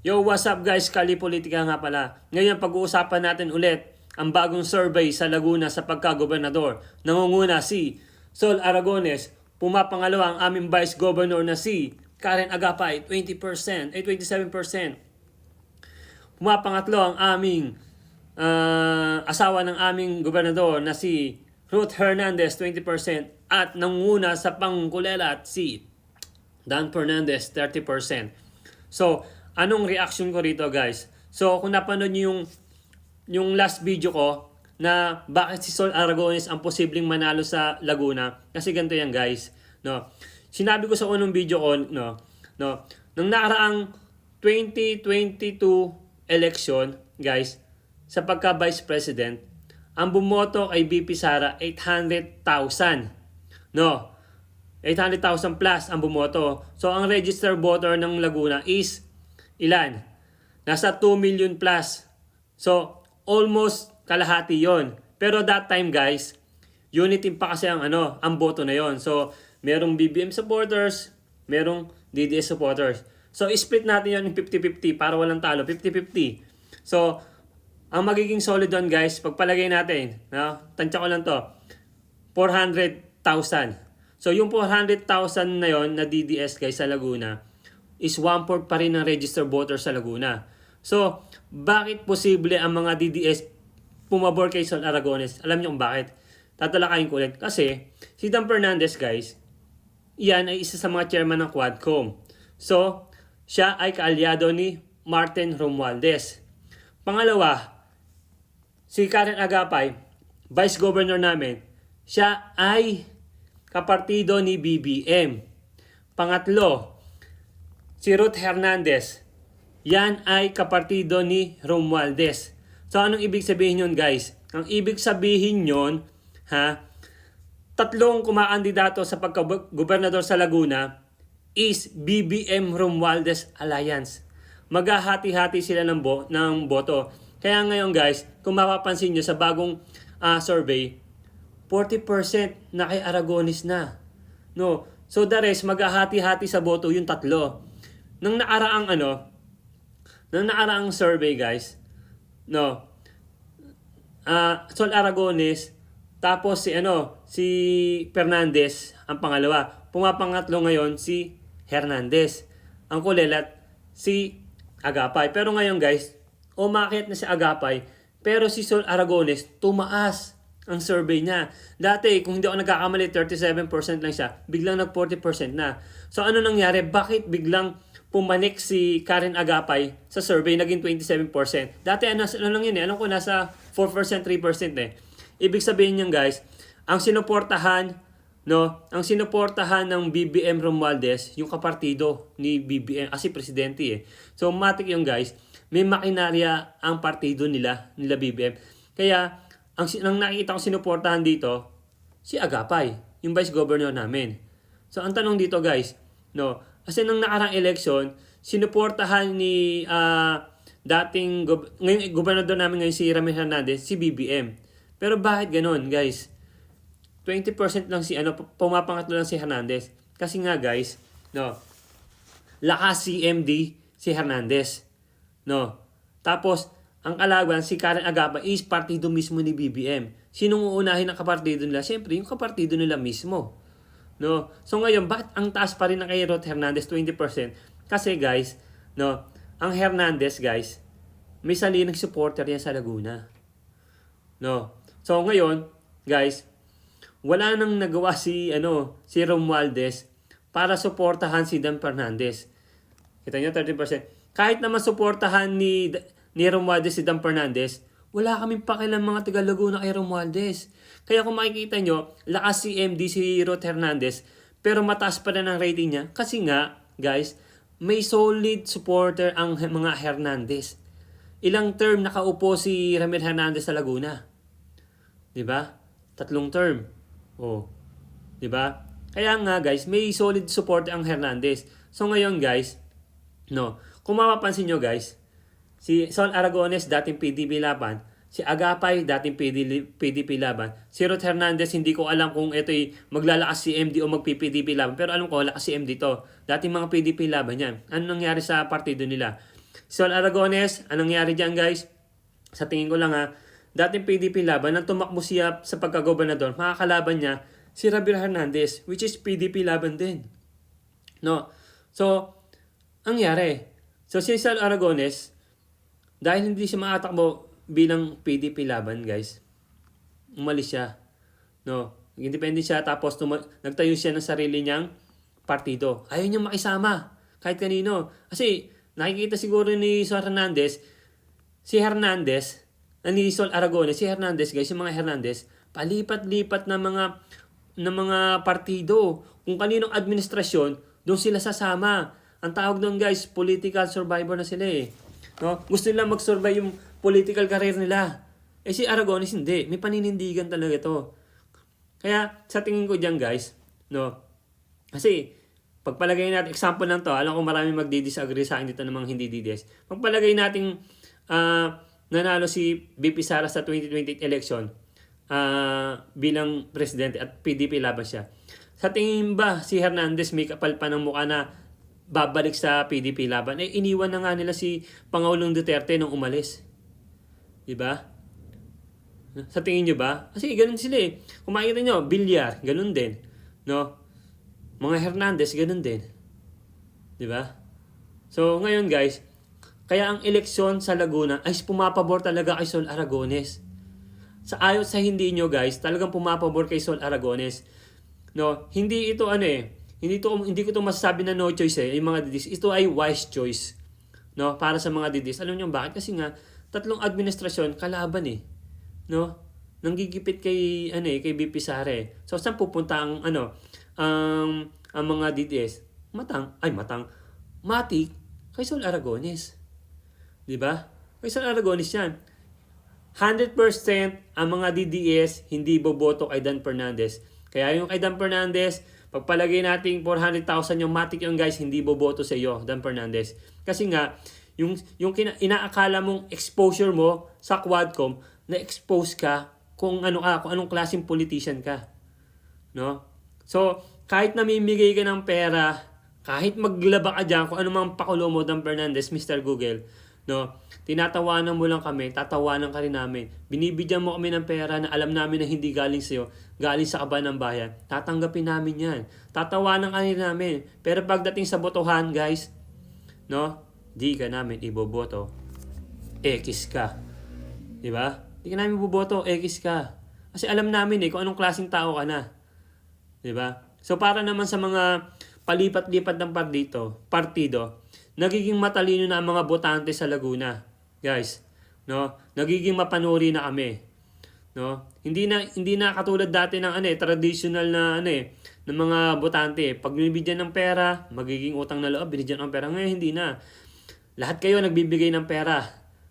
Yo, what's up guys? Kali Politika nga pala. Ngayon pag-uusapan natin ulit ang bagong survey sa Laguna sa pagkagobernador. Nangunguna si Sol Aragones. Pumapangalawa ang aming Vice Governor na si Karen Agapay, 20%, ay 27%. Pumapangatlo ang aming ah, asawa ng aming gobernador na si Ruth Hernandez, 20%. At nanguna sa pangkulelat si Dan Fernandez, 30%. So, anong reaction ko rito guys? So, kung napanood niyo yung, yung last video ko na bakit si Sol Aragones ang posibleng manalo sa Laguna, kasi ganito yan guys. No? Sinabi ko sa unang video ko, no, no, nung nakaraang 2022 election, guys, sa pagka Vice President, ang bumoto kay BP Sara 800,000. No, 800,000 plus ang bumoto. So, ang registered voter ng Laguna is ilan? Nasa 2 million plus. So, almost kalahati yon. Pero that time, guys, unity pa kasi ang ano, ang boto na yon. So, merong BBM supporters, merong DDS supporters. So, split natin yon ng 50-50 para walang talo. 50-50. So, ang magiging solid doon, guys, pagpalagay natin, no? tansya ko lang to, 400,000. So yung 400,000 na yon na DDS guys sa Laguna is 1/4 pa rin ng registered voter sa Laguna. So, bakit posible ang mga DDS pumabor kay Sol Aragones? Alam niyo kung bakit? Tatalakayin ko ulit. Kasi, si Dan Fernandez guys, iyan ay isa sa mga chairman ng Quadcom. So, siya ay kaalyado ni Martin Romualdez. Pangalawa, si Karen Agapay, Vice Governor namin, siya ay kapartido ni BBM. Pangatlo, si Ruth Hernandez, yan ay kapartido ni Romualdez. So anong ibig sabihin yun guys? Ang ibig sabihin yun, ha, tatlong kumakandidato sa pagka-gobernador sa Laguna is BBM Romualdez Alliance. Maghahati-hati sila ng, bo- ng boto. Kaya ngayon guys, kung mapapansin nyo sa bagong ah, survey, 40% na kay Aragonis na. No. So the rest, maghahati-hati sa boto yung tatlo. Nang naaraang ano, nang naaraang survey guys, no, ah Sol Aragones, tapos si ano, si Fernandez ang pangalawa. Pumapangatlo ngayon si Hernandez. Ang kulelat si Agapay. Pero ngayon guys, umakit na si Agapay, pero si Sol Aragones tumaas ang survey niya. Dati, kung hindi ako nagkakamali, 37% lang siya. Biglang nag 40% na. So ano nangyari? Bakit biglang pumanik si Karen Agapay sa survey, naging 27%. Dati, ano, ano lang yun eh, alam ko nasa 4%, 3% eh. Ibig sabihin niyan guys, ang sinuportahan, no, ang sinuportahan ng BBM Romualdez, yung kapartido ni BBM, kasi presidente eh. So, matik yung guys, may makinarya ang partido nila, nila BBM. Kaya, ang, ang nakikita ko sinuportahan dito, si Agapay, yung vice governor namin. So, ang tanong dito guys, no, kasi nung nakarang election, sinuportahan ni ah, dating gob- ngayon, eh, gobernador namin ngayon si Ramil Hernandez, si BBM. Pero bakit ganun, guys? 20% lang si ano pumapangatlo lang si Hernandez. Kasi nga guys, no. Lakas si MD si Hernandez. No. Tapos ang kalaban si Karen Agapa is partido mismo ni BBM. Sinong uunahin ang kapartido nila? Siyempre, yung kapartido nila mismo. No? So ngayon, bakit ang taas pa rin na kay Ruth Hernandez 20%? Kasi guys, no, ang Hernandez guys, may salinang supporter yan sa Laguna. No. So ngayon, guys, wala nang nagawa si ano, si Romualdez para suportahan si Dan Fernandez. Kita niyo 30%. Kahit naman suportahan ni ni Romualdez si Dan Fernandez, wala kaming pakialam mga taga Laguna kay Romualdez. Kaya kung makikita nyo, lakas si MD si Ruth Hernandez, pero mataas pa rin ang rating niya. Kasi nga, guys, may solid supporter ang mga Hernandez. Ilang term nakaupo si Ramil Hernandez sa Laguna. 'Di ba? Tatlong term. Oh. 'Di ba? Kaya nga guys, may solid support ang Hernandez. So ngayon guys, no, kung mapapansin nyo guys, si Sol Aragones dating PDP laban, si Agapay dating PDP, laban, si Ruth Hernandez hindi ko alam kung ito'y maglalakas si MD o magpi-PDP laban, pero alam ko lakas si MD to. Dating mga PDP laban yan. Ano nangyari sa partido nila? Sol Aragones, anong nangyari dyan guys? Sa tingin ko lang ha, dating PDP laban, nang tumakbo siya sa pagkagobernador, makakalaban niya si Rabir Hernandez, which is PDP laban din. No? So, ang nangyari, so si Sal Aragones, dahil hindi siya makatakbo bilang PDP laban, guys, umalis siya. No? Independent siya, tapos tuma- nagtayo siya ng sarili niyang partido. Ayaw niya makisama, kahit kanino. Kasi, nakikita siguro ni Sir Hernandez, si Hernandez, na ni Sol Aragones, si Hernandez, guys, yung mga Hernandez, palipat-lipat na mga ng mga partido. Kung kaninong administrasyon, doon sila sasama. Ang tawag doon guys, political survivor na sila eh. No? Gusto nila mag-survive yung political career nila. Eh si Aragones hindi. May paninindigan talaga to. Kaya sa tingin ko diyan guys, no. Kasi pagpalagay natin example lang to, alam ko marami magdi-disagree sa akin dito ng mga hindi DDS. Pagpalagay nating ah, nanalo si BP Sara sa 2028 election ah, bilang presidente at PDP laban siya. Sa tingin ba si Hernandez may kapal pa ng mukha na babalik sa PDP laban? Eh iniwan na nga nila si Pangulong Duterte nung umalis. 'Di ba? Sa tingin nyo ba? Kasi ganun sila eh. Kung makikita nyo, Bilyar, ganun din. No? Mga Hernandez, ganun din. Di ba? So, ngayon guys, kaya ang eleksyon sa Laguna ay pumapabor talaga kay Sol Aragones. Sa ayot sa hindi nyo guys, talagang pumapabor kay Sol Aragones. No, hindi ito ano eh, hindi to hindi ko to masasabi na no choice eh, yung mga didis. Ito ay wise choice. No, para sa mga didis. Alam niyo bakit? Kasi nga tatlong administrasyon kalaban eh. No? Nanggigipit kay ano eh, kay BP Sare. So saan pupunta ang ano, ang ang mga DDS? Matang, ay matang. Matik kay Sol Aragones. 'Di ba? Kay Sol Aragones 'yan. 100% ang mga DDS hindi boboto kay Dan Fernandez. Kaya yung kay Dan Fernandez, pagpalagay natin 400,000 yung matik yung guys, hindi boboto sa iyo, Dan Fernandez. Kasi nga, yung, yung kina, inaakala mong exposure mo sa Quadcom, na-expose ka kung ano ka, kung anong klaseng politician ka. No? So, kahit namimigay ka ng pera, kahit maglaba ka dyan, kung ano mang pakulo mo, Dan Fernandez, Mr. Google, no? Tinatawanan mo lang kami, tatawanan ka rin namin. Binibigyan mo kami ng pera na alam namin na hindi galing sa'yo, galing sa kaban ng bayan. Tatanggapin namin yan. Tatawanan ka rin namin. Pero pagdating sa botohan, guys, no? Di ka namin iboboto. X ka. Di ba? Di ka namin iboboto, X ka. Kasi alam namin eh kung anong klaseng tao ka na. Di ba? So para naman sa mga palipat-lipat ng partido, partido, nagiging matalino na ang mga botante sa Laguna. Guys, no? Nagiging mapanuri na kami. No? Hindi na hindi na katulad dati ng ano eh, traditional na ano eh, ng mga botante. Pag binibigyan ng pera, magiging utang na loob, binigyan ng pera. Ngayon hindi na. Lahat kayo nagbibigay ng pera.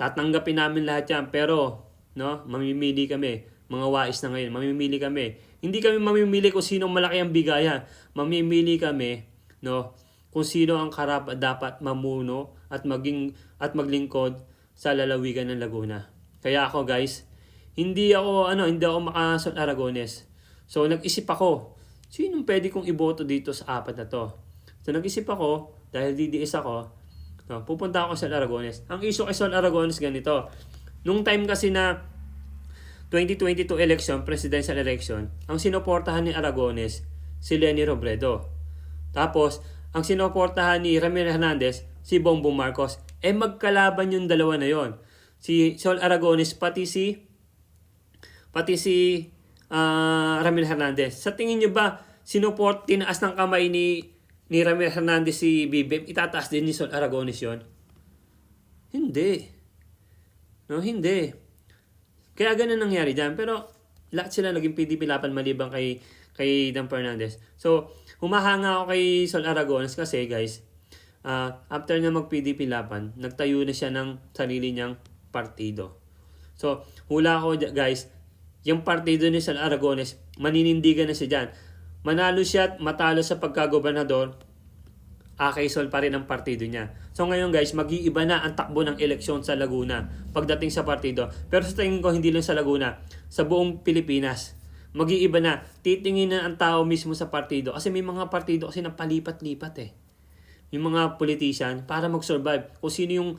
Tatanggapin namin lahat 'yan, pero no, mamimili kami. Mga wais na ngayon, mamimili kami. Hindi kami mamimili kung sino malaki ang bigaya. Mamimili kami, no, kung sino ang karapat dapat mamuno at maging at maglingkod sa lalawigan ng Laguna. Kaya ako guys, hindi ako ano, hindi ako makasol Aragones. So nag-isip ako, sino pwede kong iboto dito sa apat na to? So nag-isip ako, dahil DDS ako, no, pupunta ako sa Aragones. Ang issue kay Sol Aragones ganito. Nung time kasi na 2022 election, presidential election, ang sinoportahan ni Aragones si Lenny Robredo. Tapos, ang sinoportahan ni Ramil Hernandez, si Bongbong Marcos. Eh magkalaban yung dalawa na yon. Si Sol Aragones pati si pati si ah, Ramil Hernandez. Sa tingin niyo ba sinuport tinaas ng kamay ni ni Ramil Hernandez si BBM, itataas din ni Sol Aragones yon? Hindi. No, hindi. Kaya ganun nangyari dyan. Pero lahat sila naging PDP laban maliban kay kay Dan Fernandez. So, humahanga ako kay Sol Aragones kasi guys, ah, after niya mag PDP laban, nagtayo na siya ng sarili niyang partido. So, hula ko guys, yung partido ni Sol Aragones, maninindigan na siya dyan. Manalo siya at matalo sa pagkagobernador, Akay Sol pa rin ang partido niya. So ngayon guys, mag-iiba na ang takbo ng eleksyon sa Laguna pagdating sa partido. Pero sa tingin ko hindi lang sa Laguna, sa buong Pilipinas. Mag-iiba na. Titingin na ang tao mismo sa partido. Kasi may mga partido kasi na palipat-lipat eh. yung mga politician para mag-survive. Kung sino yung